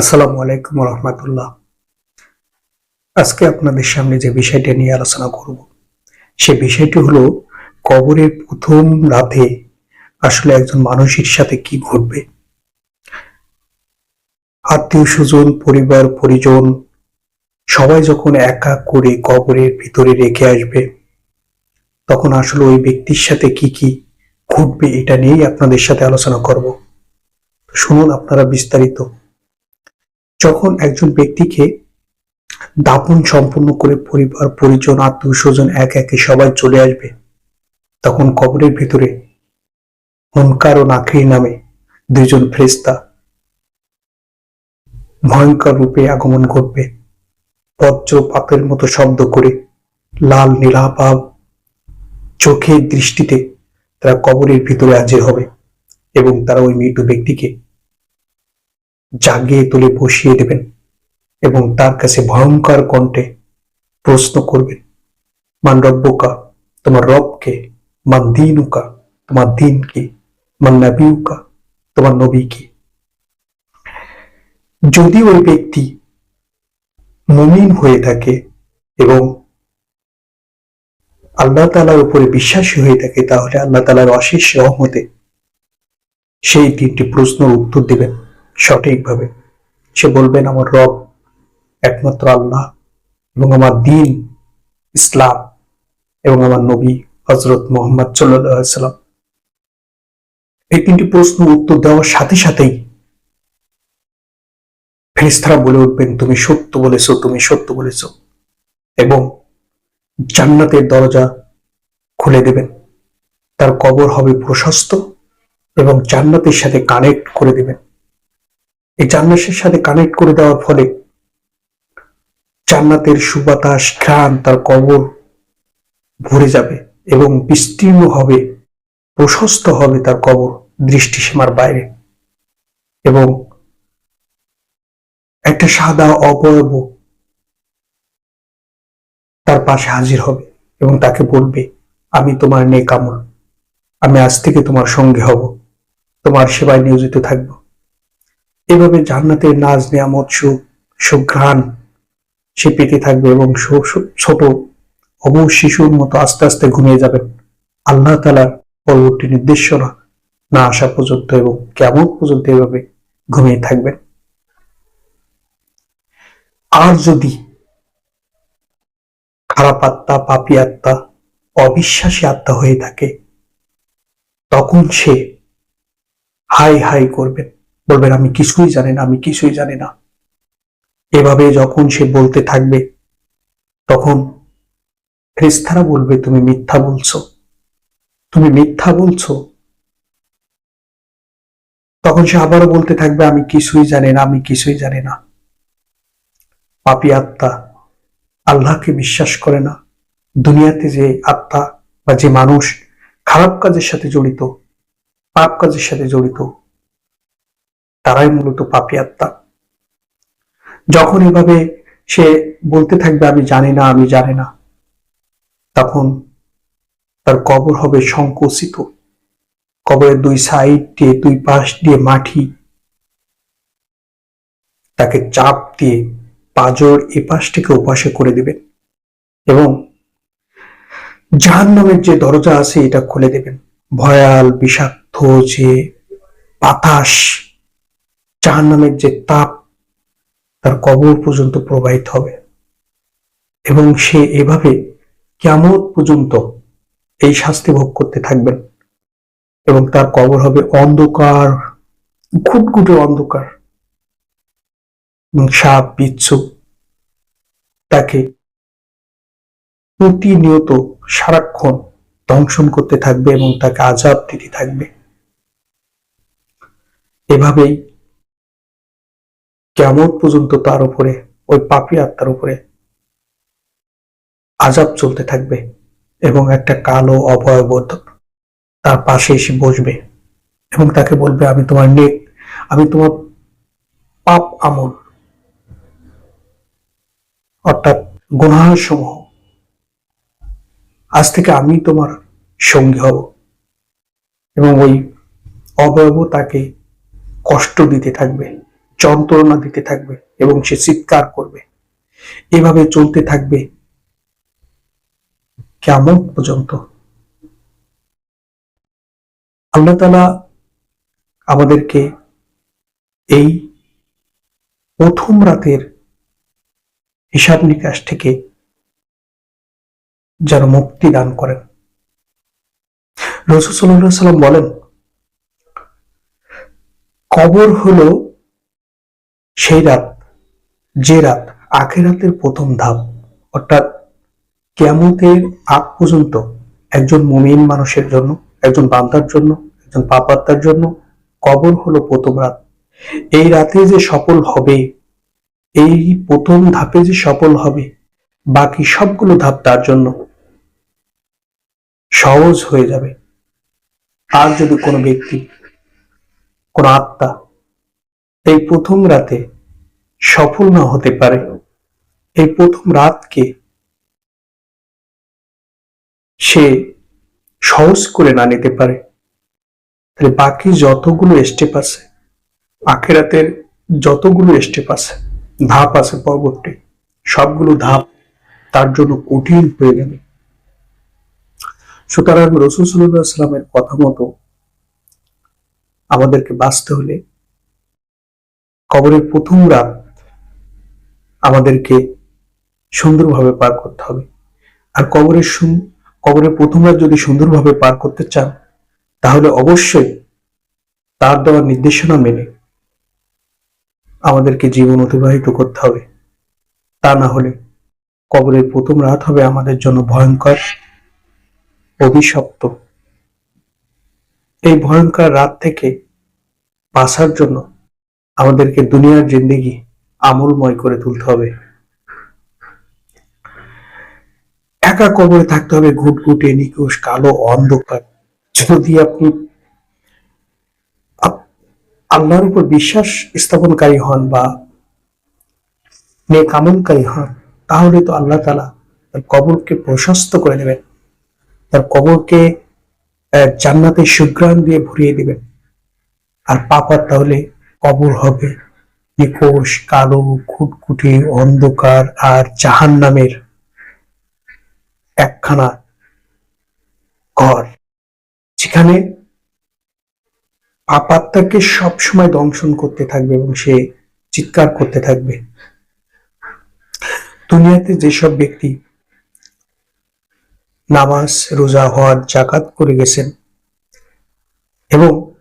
আসসালামু আলাইকুম রহমতুল্লাহ। আজকে আপনাদের সামনে যে বিষয়টা নিয়ে আলোচনা করব, সে বিষয়টি হলো কবরের প্রথম রাতে আসলে একজন মানুষের সাথে কি ঘটবে। আত্মীয় স্বজন, পরিবার, পরিজন সবাই যখন একা করে কবরের ভিতরে রেখে আসবে, তখন আসলে ওই ব্যক্তির সাথে কি কি ঘটবে এটা নিয়েই আপনাদের সাথে আলোচনা করব। শুনুন আপনারা বিস্তারিত। যখন একজন ব্যক্তিকে দাপন সম্পন্ন করে পরিবার, পরিজন, আত্মীয় স্বজন এক একে সবাই চলে আসবে, তখন কবরের ভিতরে হনকার ও নাকরি নামে দুইজন ফেরেস্তা ভয়ঙ্কর রূপে আগমন ঘটবে। বজ্রপাতের মতো শব্দ করে লাল নীলাভাব চোখের দৃষ্টিতে তারা কবরের ভিতরে হাজির হবে এবং তারা ওই মৃত ব্যক্তিকে জাগিয়ে তুলে বসিয়ে দেবেন এবং তার কাছে ভয়ঙ্কর কণ্ঠে প্রশ্ন করবেন, মান রব্বকা, তোমার রবকে? মান দিনুকা, তোমার দিন মান নাবিউকা, তোমার নবী যদি ওই ব্যক্তি মুমিন হয়ে থাকে এবং আল্লাহ তালার উপরে বিশ্বাসী হয়ে থাকে, তাহলে আল্লাহ তালার অশেষ রহমতে সেই তিনটি প্রশ্নের উত্তর দিবেন। সঠিকভাবে। সে বলবেন, আমার রব একমাত্র আল্লাহ এবং আমার দিন ইসলাম এবং আমার নবী হজরত মোহাম্মদ সাল্লাম এই তিনটি প্রশ্ন উত্তর দেওয়ার সাথে সাথেই ফেরিস্তারা বলে উঠবেন, তুমি সত্য বলেছ, তুমি সত্য বলেছ। এবং জান্নাতের দরজা খুলে দেবেন। তার কবর হবে প্রশস্ত এবং জান্নাতের সাথে কানেক্ট করে দেবেন। এই জান্নাতের সাথে কানেক্ট করে দেওয়ার ফলে জান্নাতের সুবাতাস, ঘ্রাণ তার কবর ভরে যাবে এবং বিস্তীর্ণ হবে, প্রশস্ত হবে তার কবর, দৃষ্টিসীমার বাইরে। এবং একটা সাদা অবয়ব তার পাশে হাজির হবে এবং তাকে বলবে, আমি তোমার নেকামল আমি আজ থেকে তোমার সঙ্গে হব। তোমার সেবায় নিয়োজিত থাকব। এভাবে জান্নাতের নাজ, নিয়ামত, সুখ, সুঘ্রাণ সে পেতে থাকবে এবং ছোট অবশ শিশুর মতো আস্তে আস্তে ঘুমিয়ে যাবেন। আল্লাহ তালার পরবর্তী নির্দেশনা না আসা পর্যন্ত এবং কেমন পর্যন্ত এভাবে ঘুমিয়ে থাকবেন। আর যদি খারাপ আত্মা, পাপি আত্মা, অবিশ্বাসী আত্মা হয়ে থাকে, তখন সে হাই হাই করবেন। বলবেন, আমি কিছুই জানি না, আমি কিছুই জানি না। এভাবে যখন সে বলতে থাকবে, তখন ফেরেস্তারা বলবে, তুমি মিথ্যা বলছো। তুমি মিথ্যা বলছো? তখন সে আবারও বলতে থাকবে, আমি কিছুই জানি না, আমি কিছুই জানি না। পাপি আত্মা আল্লাহকে বিশ্বাস করে না। দুনিয়াতে যে আত্মা বা যে মানুষ খারাপ কাজের সাথে জড়িত, পাপ কাজের সাথে জড়িত তারাই মূলত পাপি আত্মা। যখন এভাবে সে বলতে থাকবে, আমি জানি না, আমি জানি না, তখন তার কবর হবে সংকুচিত। কবরের দুই সাইড দিয়ে, দুই পাশ দিয়ে মাটি তাকে চাপ দিয়ে পাজর এ পাশ থেকে ওপাশে করে দিবেন এবং জাহান্নামের যে দরজা আছে, এটা খুলে দেবেন। ভয়াল, বিষাক্ত যে বাতাস জাহান নামের যে তাপ, তার কবর পর্যন্ত প্রবাহিত হবে। এবং সে এভাবে কেমন পর্যন্ত এই শাস্তি ভোগ করতে থাকবেন। এবং তার কবর হবে অন্ধকার, ঘুটঘুটে অন্ধকার। সাপ, বিচ্ছু তাকে প্রতিনিয়ত সারাক্ষণ দংশন করতে থাকবে এবং তাকে আজাব দিতে থাকবে। এভাবেই কেমন পর্যন্ত তার উপরে, ওই পাপি আত্মার উপরে আজাব চলতে থাকবে এবং একটা কালো অভয়ব তার পাশে এসে বসবে এবং তাকে বলবে, আমি তোমার নেক, আমি তোমার পাপ আমল। অর্থাৎ সমূহ আজ থেকে আমি তোমার সঙ্গী হব এবং ওই অবয়ব তাকে কষ্ট দিতে থাকবে। যন্ত্রণা দিতে থাকবে এবং সে চিৎকার করবে। এভাবে চলতে থাকবে কেমন পর্যন্ত? আল্লাহ তালা আমাদেরকে এই প্রথম রাতের হিসাব নিকাশ থেকে যেন মুক্তি দান করেন। রসুল সাল্লাম বলেন, কবর হলো সেই রাত, যে রাত আখেরাতের প্রথম ধাপ, অর্থাৎ কেমতের আগ পর্যন্ত একজন মুমিন মানুষের জন্য, একজন বান্দার জন্য, একজন পাপাত্তার জন্য কবর হলো প্রথম রাত। এই রাতে যে সফল হবে, এই প্রথম ধাপে যে সফল হবে, বাকি সবগুলো ধাপ তার জন্য সহজ হয়ে যাবে। আর যদি কোনো ব্যক্তি, কোন আত্মা এই প্রথম রাতে সফল না হতে পারে। এই প্রথম রাতকে সে সহজ করে না নিতে পারে। তাহলে বাকি যতগুলো স্টেপ আছে আখেরাতের যতগুলো স্টেপ আছে, ধাপ আছে পরবর্তী, সবগুলো ধাপ তার জন্য কঠিন হয়ে যাবে। সুতরাং রসুল সাল্লামের কথা মতো আমাদেরকে বাঁচতে হলে কবরের প্রথম রাত আমাদেরকে সুন্দরভাবে পার করতে হবে। আর কবরের কবরের প্রথম রাত যদি সুন্দরভাবে পার করতে চান, তাহলে অবশ্যই তার দেওয়ার নির্দেশনা মেনে আমাদেরকে জীবন অতিবাহিত করতে হবে। তা না হলে কবরের প্রথম রাত হবে আমাদের জন্য ভয়ঙ্কর অভিশপ্ত এই ভয়ঙ্কর রাত থেকে বাঁচার জন্য আমাদেরকে দুনিয়ার জিন্দিগি আমলময় করে তুলতে হবে। একা কবরে থাকতে হবে, ঘুটঘুটে, নিকুশ, কালো, অন্ধকার। যদি আপনি আল্লাহর উপর বিশ্বাস স্থাপনকারী হন বা নেক আমলকারী হন, তাহলে তো আল্লাহ তালা তার কবরকে প্রশস্ত করে দেবেন। তার কবরকে জান্নাতে সুগ্রাণ দিয়ে ভরিয়ে দিবেন। আর পাপার তাহলে কবর হবে। নিকোষ কালো খুটকুটে অন্ধকার আর জাহান নামের একখানা ঘর। যেখানে পাপাত্মাকে সবসময় দংশন করতে থাকবে এবং সে চিৎকার করতে থাকবে। দুনিয়াতে যেসব ব্যক্তি নামাজ, রোজা হওয়ার জাকাত করে গেছেন এবং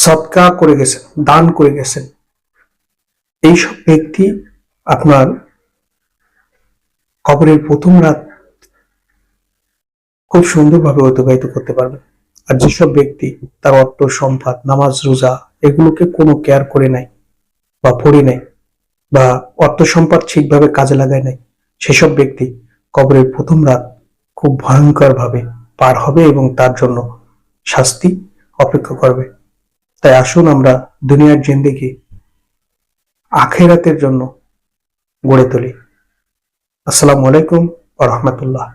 সৎকা করে গেছেন, দান করে গেছেন। এইসব ব্যক্তি আপনার কবরের প্রথম রাত খুব সুন্দরভাবে অতিবাহিত করতে পারবে আর যেসব ব্যক্তি তার অর্থ, সম্পদ, নামাজ, রোজা, এগুলোকে কোনো কেয়ার করে নাই বা পড়ে নাই বা অর্থ, সম্পদ ঠিকভাবে কাজে লাগায় নাই, সেসব ব্যক্তি কবরের প্রথম রাত খুব ভয়ঙ্কর ভাবে পার হবে এবং তার জন্য শাস্তি অপেক্ষা করবে। তাই আসুন আমরা দুনিয়ার জিন্দিগি আখেরাতের জন্য গড়ে তুলি। আসসালামু আলাইকুম রহমতুল্লাহ।